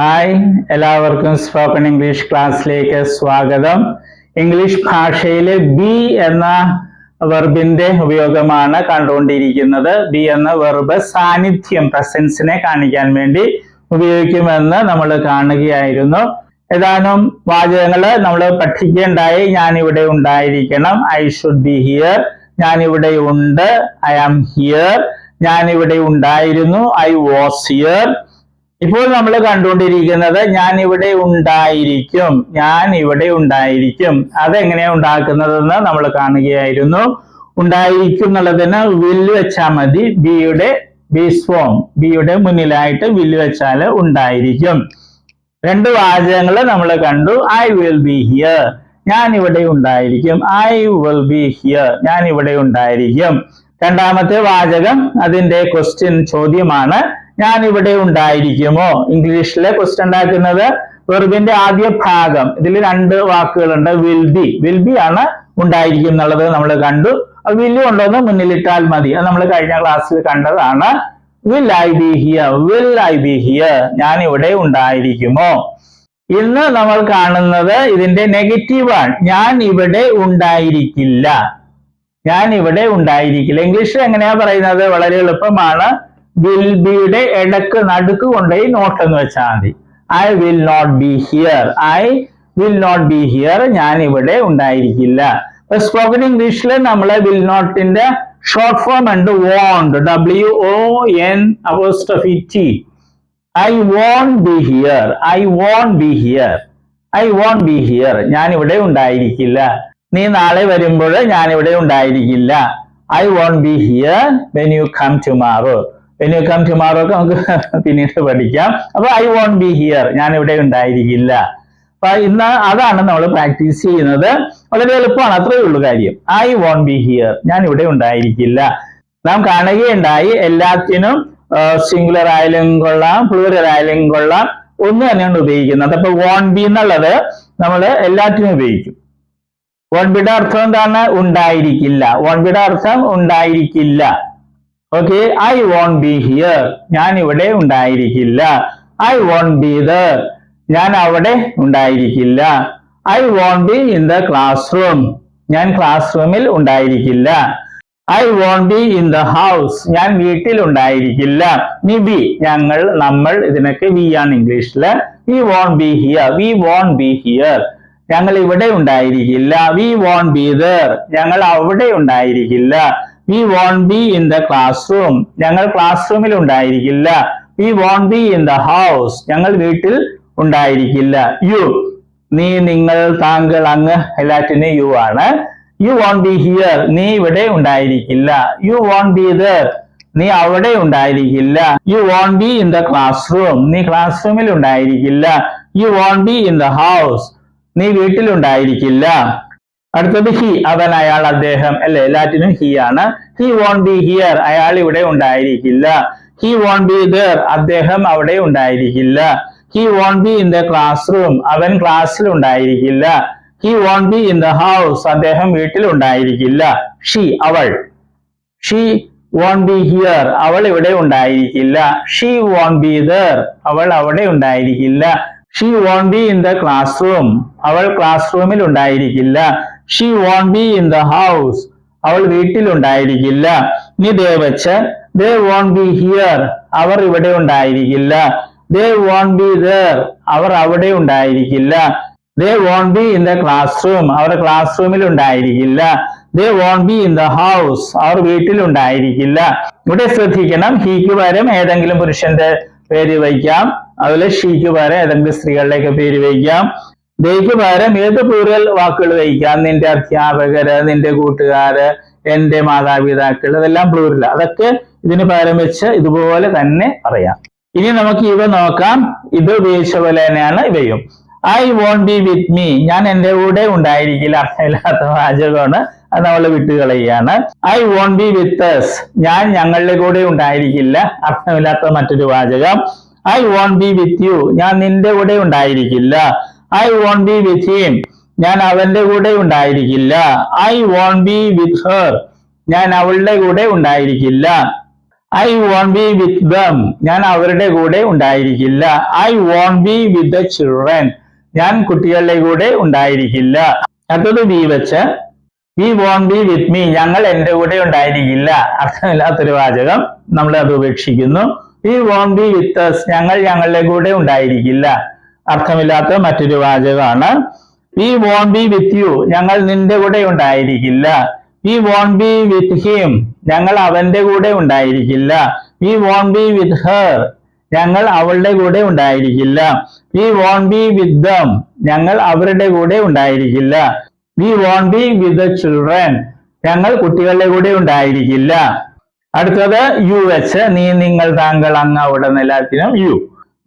Hi എല്ലാവർക്കും spoken English ക്ലാസ്സിലേക്ക് സ്വാഗതം. ഇംഗ്ലീഷ് ഭാഷയിലെ ബി എന്ന വെർബിന്റെ ഉപയോഗമാണ് കണ്ടുകൊണ്ടിരിക്കുന്നത്. ബി എന്ന വെർബ് സാന്നിധ്യം പ്രസൻസിനെ കാണിക്കാൻ വേണ്ടി ഉപയോഗിക്കുമെന്ന് നമ്മൾ കാണുകയായിരുന്നു. ഏതാനും വാചകങ്ങൾ നമ്മൾ പഠിക്കേണ്ടായി. ഞാൻ ഇവിടെ ഉണ്ടായിരിക്കണം. ഐ ഷുഡ് ബി ഹിയർ ഞാൻ ഇവിടെ ഉണ്ട്. ഐ ആം ഹിയർ ഞാൻ ഇവിടെ ഉണ്ടായിരുന്നു. ഐ വാസ് ഹിയർ ഇപ്പോൾ നമ്മൾ കണ്ടുകൊണ്ടിരിക്കുന്നത് ഞാൻ ഇവിടെ ഉണ്ടായിരിക്കും ഞാൻ ഇവിടെ ഉണ്ടായിരിക്കും. അതെങ്ങനെയാ ഉണ്ടാക്കുന്നതെന്ന് നമ്മൾ കാണുകയായിരുന്നു. ഉണ്ടായിരിക്കും എന്നുള്ളതിന് വില്ല് വെച്ചാൽ മതി. ബിയുടെ ബീസ് ഫോം ബിയുടെ മുന്നിലായിട്ട് വില്ല് വെച്ചാൽ ഉണ്ടായിരിക്കും. രണ്ട് വാചകങ്ങൾ നമ്മൾ കണ്ടു. ഐ വിൽ ബി ഹിയർ ഞാൻ ഇവിടെ ഉണ്ടായിരിക്കും. ഐ വിൽ ബി ഹിയർ ഞാൻ ഇവിടെ ഉണ്ടായിരിക്കും. രണ്ടാമത്തെ വാചകം അതിന്റെ ക്വസ്റ്റ്യൻ ചോദ്യമാണ്. ഞാൻ ഇവിടെ ഉണ്ടായിരിക്കുമോ? ഇംഗ്ലീഷിലെ ക്വസ്റ്റ്യൻ ഉണ്ടാക്കുന്നത് വെർബിന്റെ ആദ്യ ഭാഗം. ഇതിൽ രണ്ട് വാക്കുകളുണ്ട് വിൽ ബി വിൽ ബി ആണ് ഉണ്ടായിരിക്കും എന്നുള്ളത് നമ്മൾ കണ്ടു. വില്ല് കൊണ്ടുവന്ന് മുന്നിലിട്ടാൽ മതി. അത് നമ്മൾ കഴിഞ്ഞ ക്ലാസ്സിൽ കണ്ടതാണ്. Will I be here will I be here ഞാൻ ഇവിടെ ഉണ്ടായിരിക്കുമോ? ഇന്ന് നമ്മൾ കാണുന്നത് ഇതിന്റെ നെഗറ്റീവ് ആണ്. ഞാൻ ഇവിടെ ഉണ്ടായിരിക്കില്ല. ഞാൻ ഇവിടെ ഉണ്ടായിരിക്കില്ല. ഇംഗ്ലീഷിൽ എങ്ങനെയാ പറയുന്നത്? വളരെ എളുപ്പമാണ്. ബിയുടെ ഇടയ്ക്ക് നടുക്ക് കൊണ്ടുപോയി നോട്ട് എന്ന് വെച്ചാൽ മതി. I will not be here I will not be here ഞാൻ ഇവിടെ ഉണ്ടായിരിക്കില്ല സ്പോക്കൺ ഇംഗ്ലീഷിൽ നമ്മൾ വിൽ നോട്ടിന്റെ ഷോർട്ട് ഫോം ഉണ്ട് won't W O N apostrophe T I won't be here I won't be here I won't be here ഞാൻ ഇവിടെ ഉണ്ടായിരിക്കില്ല. നീ നാളെ വരുമ്പോൾ ഞാൻ ഇവിടെ ഉണ്ടായിരിക്കില്ല. I won't be here when you come tomorrow when you come tomorrow നമുക്ക് പിന്നീട് പഠിക്കാം. അപ്പൊ ഐ വോണ്ട് ബി ഹിയർ ഞാൻ ഇവിടെ ഉണ്ടായിരിക്കില്ല. അപ്പൊ ഇന്ന് അതാണ് നമ്മൾ പ്രാക്ടീസ് ചെയ്യുന്നത്. വളരെ എളുപ്പമാണ് അത്രയേ ഉള്ളൂ കാര്യം. ഐ വോണ്ട് ബി ഹിയർ ഞാൻ ഇവിടെ ഉണ്ടായിരിക്കില്ല. നാം കാണുകയുണ്ടായി എല്ലാത്തിനും സിംഗുലർ ആയാലും കൊള്ളാം പ്ലൂറൽ ആയാലും കൊള്ളാം. ഒന്ന് തന്നെയാണ് ഉപയോഗിക്കുന്നത്. അപ്പൊ വോൺ ബി എന്നുള്ളത് നമ്മൾ എല്ലാത്തിനും ഉപയോഗിക്കും. വോൺ ബിയുടെ അർത്ഥം എന്താണ്? ഉണ്ടായിരിക്കില്ല. വോൺ ബിയുടെ അർത്ഥം ഉണ്ടായിരിക്കില്ല. Okay I won't be here ഞാൻ ഇവിടെ ഉണ്ടായിരിക്കില്ല. ഐ വോണ്ട് ബി ദർ ഞാൻ അവിടെ ഉണ്ടായിരിക്കില്ല. I won't be in the classroom ഞാൻ ക്ലാസ് റൂമിൽ ഉണ്ടായിരിക്കില്ല. I won't be in the house ഞാൻ വീട്ടിൽ ഉണ്ടായിരിക്കില്ല. നിബി ഞങ്ങൾ നമ്മൾ ഇതിനൊക്കെ വി ആണ് ഇംഗ്ലീഷിൽ. We won't be here we won't be here ഞങ്ങൾ ഇവിടെ ഉണ്ടായിരിക്കില്ല. വി വോണ്ട് ബി ദർ ഞങ്ങൾ അവിടെ ഉണ്ടായിരിക്കില്ല. We won't be in the classroom ഞങ്ങൾ ക്ലാസ് റൂമിൽ ഉണ്ടായിരിക്കില്ല. We won't be in the house ഞങ്ങൾ വീട്ടിൽ ഉണ്ടായിരിക്കില്ല. യു നീ നിങ്ങൾ താങ്കൾ അങ്ങ് എല്ലാറ്റിനും യു ആണ്. യു വോൺ ബി ഹിയർ നീ ഇവിടെ ഉണ്ടായിരിക്കില്ല. യു വോൺ ബി ദർ നീ അവിടെ ഉണ്ടായിരിക്കില്ല. You won't be in the classroom നീ ക്ലാസ് റൂമിൽ ഉണ്ടായിരിക്കില്ല. You won't be in the house നീ വീട്ടിൽ ഉണ്ടായിരിക്കില്ല. അടുത്തത് ഹി അവൻ അയാൾ അദ്ദേഹം അല്ലെ? എല്ലാറ്റിനും ഹി ആണ്. ഹി വോൺ ബി ഹിയർ അയാൾ ഇവിടെ ഉണ്ടായിരിക്കില്ല. ഹി വോൺ ബി ദർ അദ്ദേഹം അവിടെ ഉണ്ടായിരിക്കില്ല. He won't be in the classroom അവൻ ക്ലാസ്സിൽ ഉണ്ടായിരിക്കില്ല. He won't be in the house അദ്ദേഹം വീട്ടിൽ ഉണ്ടായിരിക്കില്ല. ഷീ അവൾ. ഷീ വോൺ ബി ഹിയർ അവൾ ഇവിടെ ഉണ്ടായിരിക്കില്ല. ഷീ വോൺ ബി ദർ അവൾ അവിടെ ഉണ്ടായിരിക്കില്ല. She won't be in the classroom അവൾ ക്ലാസ് റൂമിൽ ഉണ്ടായിരിക്കില്ല. She won't be in the house അവൾ വീട്ടിൽ ഉണ്ടായിരിക്കില്ല നീ ദേ വെച്ച് ദേ വോൺ ബി ഹിയർ അവർ ഇവിടെ ഉണ്ടായിരിക്കില്ല. ദേ വോൺ ബി ദർ അവർ അവിടെ ഉണ്ടായിരിക്കില്ല. They won't be in the classroom our class റൂമിൽ ഉണ്ടായിരിക്കില്ല. They won't be in the house അവർ വീട്ടിൽ ഉണ്ടായിരിക്കില്ല ഇവിടെ ശ്രദ്ധിക്കണം ഹീക്ക് പകരം ഏതെങ്കിലും പുരുഷന്റെ പേര് വയ്ക്കാം. അതുപോലെ ഷീക്ക് പകരം ഏതെങ്കിലും സ്ത്രീകളുടെയൊക്കെ പേര് വയ്ക്കാം. ദേക്ക് പകരം ഏത് പ്ലൂറൽ വാക്കുകൾ ഉപയോഗിക്കാം നിന്റെ അധ്യാപകര് നിന്റെ കൂട്ടുകാര് എന്റെ മാതാപിതാക്കൾ ഇതെല്ലാം പ്ലൂറൽ അതൊക്കെ ഇതിന് പകരം വെച്ച് ഇതുപോലെ തന്നെ പറയാം. ഇനി നമുക്ക് ഇവ നോക്കാം. ഇത് ഉപയോഗിച്ച പോലെ തന്നെയാണ് ഇവയും. I won't be with me ഞാൻ എന്റെ കൂടെ ഉണ്ടായിരിക്കില്ല. അർത്ഥമില്ലാത്ത വാചകമാണ്. അത് നമ്മൾ വിട്ടുകളയാണ് I won't be with us ഞാൻ ഞങ്ങളുടെ കൂടെ ഉണ്ടായിരിക്കില്ല. അർത്ഥമില്ലാത്ത മറ്റൊരു വാചകം. I won't be with you ഞാൻ നിന്റെ കൂടെ ഉണ്ടായിരിക്കില്ല. I won't be with him ഞാൻ അവന്റെ കൂടെ ഉണ്ടായിരിക്കില്ല. I won't be with her ഞാൻ അവളുടെ കൂടെ ഉണ്ടായിരിക്കില്ല. I won't be with them ഞാൻ അവരുടെ കൂടെ ഉണ്ടായിരിക്കില്ല. I won't be with the children ഞാൻ കുട്ടികളുടെ കൂടെ ഉണ്ടായിരിക്കില്ല. അടുത്തത് ബി വെച്ച്. We won't be with me ഞങ്ങൾ എന്റെ കൂടെ ഉണ്ടായിരിക്കില്ല. അർത്ഥമില്ലാത്തൊരു വാചകം നമ്മൾ അത് ഉപേക്ഷിക്കുന്നു. We won't be with us. ഞങ്ങൾ ഞങ്ങളുടെ കൂടെ ഉണ്ടായിരിക്കില്ല. അർത്ഥമില്ലാത്ത മറ്റൊരു വാചകമാണ്. We won't be with you ഞങ്ങൾ നിന്റെ കൂടെ ഉണ്ടായിരിക്കില്ല. We won't be with him ഞങ്ങൾ അവന്റെ കൂടെ ഉണ്ടായിരിക്കില്ല. We won't be with her ഞങ്ങൾ അവളുടെ കൂടെ ഉണ്ടായിരിക്കില്ല. We won't be with them ഞങ്ങൾ അവരുടെ കൂടെ ഉണ്ടായിരിക്കില്ല. We won't be with the children ഞങ്ങൾ കുട്ടികളുടെ കൂടെ ഉണ്ടായിരിക്കില്ല. അടുത്തത് യു വെച്ച് നീ നിങ്ങൾ താങ്കൾ അങ്ങ് അവിടെ എല്ലാത്തിനും you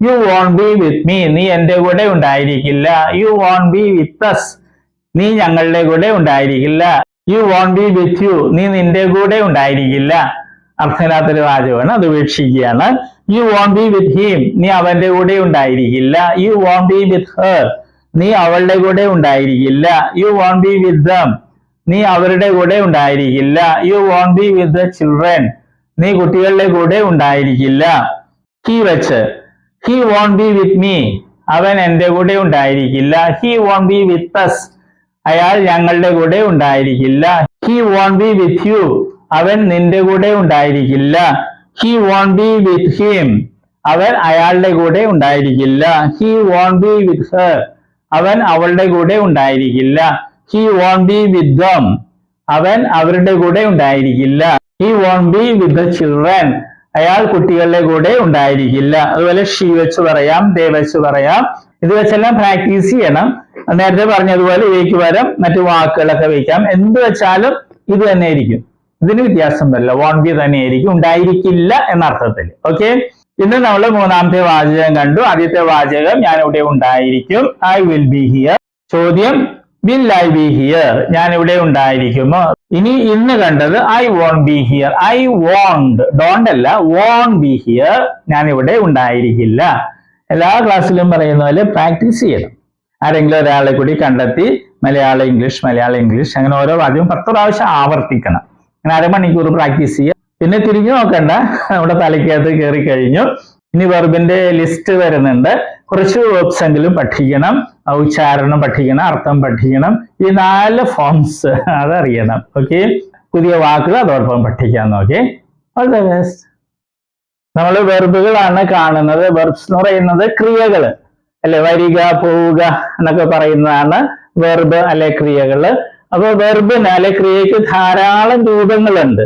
you won't be with me നീ എന്റെ കൂടെ ഉണ്ടായിരിക്കില്ല. You won't be with us നീ ഞങ്ങളുടെ കൂടെ ഉണ്ടായിരിക്കില്ല. You won't be with you നീ നിന്റെ കൂടെ ഉണ്ടായിരിക്കില്ല. അർത്ഥമില്ലാത്തൊരു വാചകമാണ്. അത് വീക്ഷിക്കുകയാണ് you won't be with him നീ അവന്റെ കൂടെ ഉണ്ടായിരിക്കില്ല. You won't be with her നീ അവളുടെ കൂടെ ഉണ്ടായിരിക്കില്ല. You won't be with them നീ അവരുടെ കൂടെ ഉണ്ടായിരിക്കില്ല. You won't be with the children നീ കുട്ടികളുടെ കൂടെ ഉണ്ടായിരിക്കില്ല. കീ വെച്ച് he won't be with me അവൻ എന്റെ കൂടെ ഉണ്ടായിരിക്കില്ല. He won't be with us അയാൾ ഞങ്ങളുടെ കൂടെ ഉണ്ടായിരിക്കില്ല. He won't be with you അവൻ നിന്റെ കൂടെ ഉണ്ടായിരിക്കില്ല. He won't be with him അവൻ അയാളുടെ കൂടെ ഉണ്ടായിരിക്കില്ല. He won't be with her അവൻ അവളുടെ കൂടെ ഉണ്ടായിരിക്കില്ല. He won't be with them അവൻ അവരുടെ കൂടെ ഉണ്ടായിരിക്കില്ല. He won't be with the children അയാൾ കുട്ടികളുടെ കൂടെ ഉണ്ടായിരിക്കില്ല. അതുപോലെ ഷീ വെച്ച് പറയാം ദേ വെച്ച് പറയാം. ഇത് വെച്ചെല്ലാം പ്രാക്ടീസ് ചെയ്യണം. നേരത്തെ പറഞ്ഞതുപോലെ ഇവയ്ക്ക് പകരം മറ്റു വാക്കുകളൊക്കെ വയ്ക്കാം. എന്ത് വെച്ചാലും ഇത് തന്നെ ആയിരിക്കും. ഇതിന് വ്യത്യാസം വരില്ല. വോണ്ട് ബി തന്നെ ആയിരിക്കും. ഉണ്ടായിരിക്കില്ല എന്നർത്ഥത്തിൽ. ഓക്കെ ഇന്ന് നമ്മൾ മൂന്നാമത്തെ വാചകം കണ്ടു. ആദ്യത്തെ വാചകം ഞാൻ ഇവിടെ ഉണ്ടായിരിക്കും. ഐ വിൽ ബി ഹിയർ ചോദ്യം വിൽ ഐ ബി ഹിയർ ഞാൻ ഇവിടെ ഉണ്ടായിരിക്കുമോ? ഇനി ഇന്ന് കണ്ടത് I won't be here I won't don't അല്ല വോണ്ട് ബി ഹിയർ ഞാൻ ഇവിടെ ഉണ്ടായിരിക്കില്ല. എല്ലാ ക്ലാസ്സിലും പറയുന്ന പോലെ പ്രാക്ടീസ് ചെയ്യണം. ആരെങ്കിലും ഒരാളെ കൂടി കണ്ടെത്തി മലയാളം ഇംഗ്ലീഷ് മലയാളം ഇംഗ്ലീഷ് അങ്ങനെ ഓരോ വാദ്യവും പത്ത് പ്രാവശ്യം ആവർത്തിക്കണം. അങ്ങനെ അരമണിക്കൂർ പ്രാക്ടീസ് ചെയ്യുക പിന്നെ തിരിഞ്ഞു നോക്കണ്ട. നമ്മുടെ തലയ്ക്കകത്ത് കയറി കഴിഞ്ഞു. ഇനി വെർബിന്റെ ലിസ്റ്റ് വരുന്നുണ്ട്. കുറച്ച് വേർബ്സ് എങ്കിലും പഠിക്കണം. ഉച്ചാരണം പഠിക്കണം അർത്ഥം പഠിക്കണം. ഈ നാല് ഫോംസ് അതറിയണം. ഓക്കെ പുതിയ വാക്കുകൾ അതോടൊപ്പം പഠിക്കാൻ നോക്കി ഓൾ ദ ബെസ്റ്റ് നമ്മൾ വെർബുകളാണ് കാണുന്നത്. വെർബ്സ് എന്ന് പറയുന്നത് ക്രിയകൾ. അല്ലെ വരിക പോവുക എന്നൊക്കെ പറയുന്നതാണ് വെർബ് അല്ലെ ക്രിയകൾ അപ്പൊ വെർബിന് അല്ലെ ക്രിയക്ക് ധാരാളം രൂപങ്ങളുണ്ട്.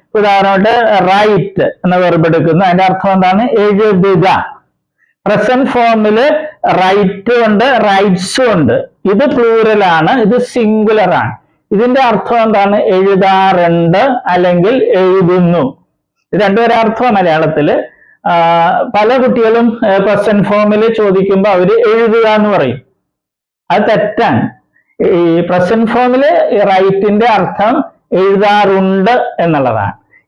ഉദാഹരണമായിട്ട് റൈറ്റ് എന്ന വെർബ് എടുക്കുന്നു. അതിന്റെ അർത്ഥം എന്താണ്? എഴുതുക. പ്രസന്റ് ഫോമിൽ റൈറ്റ് ഉണ്ട് റൈറ്റ്സും ഉണ്ട്. ഇത് പ്ലൂറൽ ആണ് ഇത് സിംഗുലർ ആണ്. ഇതിന്റെ അർത്ഥം എന്താണ്? എഴുതാറുണ്ട് അല്ലെങ്കിൽ എഴുതുന്നു. ഇത് രണ്ടുപേരെ അർത്ഥം മലയാളത്തിൽ പല കുട്ടികളും പ്രസന്റ് ഫോമിൽ ചോദിക്കുമ്പോൾ അവർ എഴുതുക എന്ന് പറയും. അത് തെറ്റാണ്. ഈ പ്രസന്റ് ഫോമിൽ റൈറ്റിന്റെ അർത്ഥം എഴുതാറുണ്ട് എന്നുള്ളതാണ്.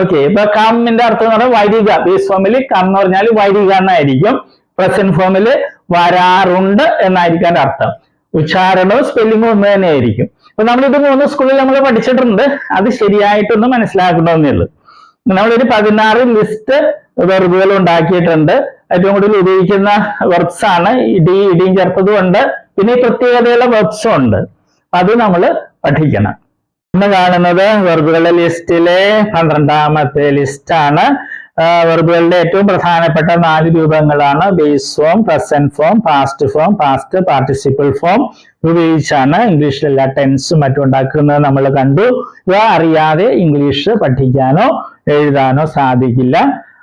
ഓക്കെ ഇപ്പൊ കമ്മിന്റെ അർത്ഥം എന്ന് പറഞ്ഞാൽ വരിക. ബേസ് ഫോമിൽ കം എന്ന് പറഞ്ഞാൽ വരിക എന്നായിരിക്കും. പ്രസന്റ് ഫോമിൽ വരാറുണ്ട് എന്നായിരിക്കും അതിന്റെ അർത്ഥം. ഉച്ചാരണവും സ്പെല്ലിങ്ങും ഒന്ന് തന്നെ ആയിരിക്കും അപ്പൊ നമ്മൾ ഇത് മൂന്ന് സ്കൂളിൽ നമ്മൾ പഠിച്ചിട്ടുണ്ട്. അത് ശരിയായിട്ടൊന്ന് മനസ്സിലാക്കണമെന്നേ ഉള്ളൂ. നമ്മളൊരു പതിനാറ് ലിസ്റ്റ് വെർബുകൾ ഉണ്ടാക്കിയിട്ടുണ്ട്. ഏറ്റവും കൂടുതൽ ഉപയോഗിക്കുന്ന വെർബ്സ് ആണ്. ഇടി ഇടിയും ചേർത്തതും ഉണ്ട്. പിന്നെ പ്രത്യേകതയുള്ള വെർബ്സും ഉണ്ട്. അത് നമ്മൾ പഠിക്കണം. ഇന്ന് കാണുന്നത് വെർബുകളുടെ ലിസ്റ്റിലെ പന്ത്രണ്ടാമത്തെ ലിസ്റ്റാണ് വെർബുകളുടെ ഏറ്റവും പ്രധാനപ്പെട്ട നാല് രൂപങ്ങളാണ്. Base form present form past form past participle form ഉപയോഗിച്ചാണ് ഇംഗ്ലീഷിൽ എല്ലാ ടെൻസും മറ്റും ഉണ്ടാക്കുന്നത് നമ്മൾ കണ്ടു. ഇവ അറിയാതെ ഇംഗ്ലീഷ് പഠിക്കാനോ എഴുതാനോ സാധിക്കില്ല.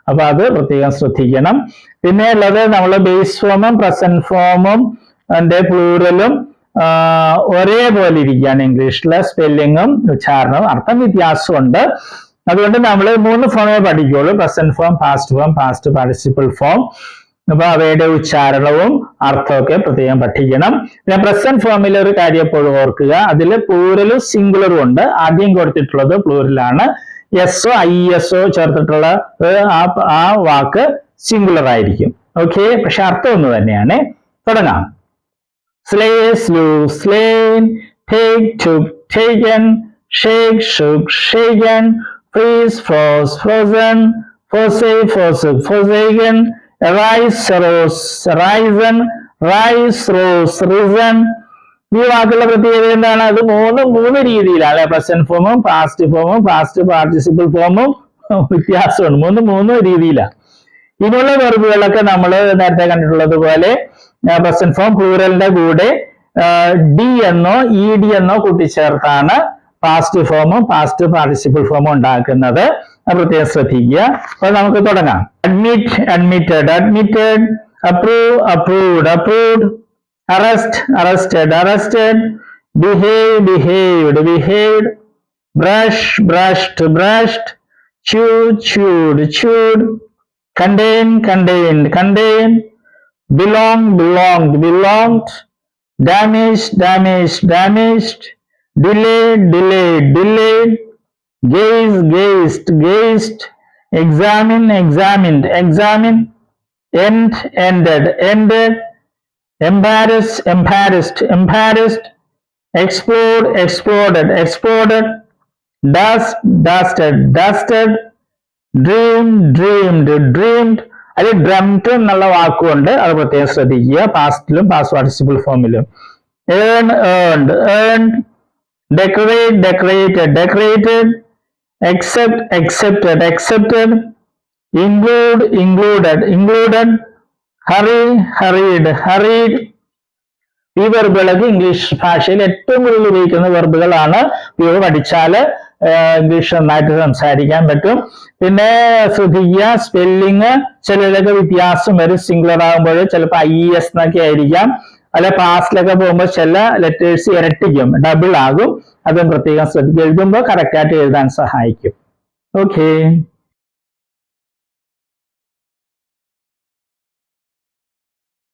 അപ്പൊ അത് പ്രത്യേകം ശ്രദ്ധിക്കണം. പിന്നെ ഉള്ളത് നമ്മൾ ബേസ് ഫോമും പ്രസന്റ് ഫോമും അതിന്റെ പ്ലൂറലും ഒരേപോലെ ഇരിക്കുകയാണ് ഇംഗ്ലീഷിലെ സ്പെല്ലിങ്ങും ഉച്ചാരണവും. അർത്ഥം വ്യത്യാസമുണ്ട്. അതുകൊണ്ട് നമ്മൾ മൂന്ന് ഫോമേ പഠിക്കുകയുള്ളൂ present form past form past participle form അപ്പൊ അവയുടെ ഉച്ചാരണവും അർത്ഥമൊക്കെ പ്രത്യേകം പഠിക്കണം. പിന്നെ പ്രസന്റ് ഫോമിലെ ഒരു കാര്യം എപ്പോഴും ഓർക്കുക. അതിൽ പ്ലൂറലും സിംഗുലറും ഉണ്ട്. ആദ്യം കൊടുത്തിട്ടുള്ളത് പ്ലൂറലാണ് S O I S O ചേർത്തിട്ടുള്ള ആ വാക്ക് സിംഗുലർ ആയിരിക്കും. ഓക്കെ പക്ഷെ അർത്ഥം ഒന്ന് തന്നെയാണ്. തുടങ്ങാം. Slay, slew, slain, take, took, taken, shake, shook, shaken, freeze, froze, frozen, forsake, forsook, forsaken, arise, rose, risen, rise, rose, risen. ഈ വാക്കുള്ള പ്രത്യേകത എന്താണ് അത് മൂന്ന് മൂന്ന് രീതിയിലാണ് പ്രസന്റ് ഫോമും പാസ്റ്റ് ഫോമും പാസ്റ്റ് പാർട്ടിസിപ്പിൾ ഫോമും വ്യത്യാസമുണ്ട് മൂന്ന് മൂന്ന് രീതിയിലാണ് ഇനിയുള്ള വെറുപ്പുകളൊക്കെ നമ്മൾ നേരത്തെ കണ്ടിട്ടുള്ളത് പോലെ പ്രസന്റ് ഫോം പ്ലൂറലിന്റെ കൂടെ ഡി എന്നോ ഇ ഡി എന്നോ കൂട്ടിച്ചേർത്താണ് പാസ്റ്റ് ഫോമും പാസ്റ്റ് പാർട്ടിസിപ്പിൾ ഫോമും ഉണ്ടാക്കുന്നത്. പ്രത്യേകം ശ്രദ്ധിക്കുക. അപ്പൊ നമുക്ക് തുടങ്ങാം. Admit admitted admitted approve approved approved arrest arrested arrested behave behaved behaved brush brushed brushed chew chewed chewed contain contain contained belong, belonged, belonged, damaged damaged damaged, delayed, delayed, delayed, gaze, gazed, gazed, examine, examined, examine, end, ended, ended, embarrassed, embarrassed, embarrassed, explored exploded, exploded, dust, dusted, dusted, dream, dreamed, dreamed അതിൽ dreamt എന്നുള്ള വാക്കുകൊണ്ട് അത് പ്രത്യേകം ശ്രദ്ധിക്കുക. പാസ്റ്റിലും past participle ഫോമിലും earn earned earned decorate decorated decorated accept accepted accepted include included included hurry hurried hurried. ഈ വെർബുകളൊക്കെ English ഭാഷയിൽ ഏറ്റവും കൂടുതൽ ഉപയോഗിക്കുന്ന വെർബുകളാണ് ഇവ പഠിച്ചാൽ ഇംഗ്ലീഷ് നന്നായിട്ട് സംസാരിക്കാൻ പറ്റും. പിന്നെ ശ്രദ്ധിക്കുക സ്പെല്ലിങ് ചിലതൊക്കെ വ്യത്യാസം വരും. സിംഗുലർ ആകുമ്പോൾ ചിലപ്പോൾ ഐ എസ് എന്നൊക്കെ ആയിരിക്കാം. അല്ലെ പാസ്റ്റിലൊക്കെ പോകുമ്പോൾ ചില ലെറ്റേഴ്സ് ഇരട്ടിക്കും ഡബിൾ ആകും. അതും പ്രത്യേകം ശ്രദ്ധിക്കുക. എഴുതുമ്പോൾ കറക്റ്റായിട്ട് എഴുതാൻ സഹായിക്കും. ഓക്കെ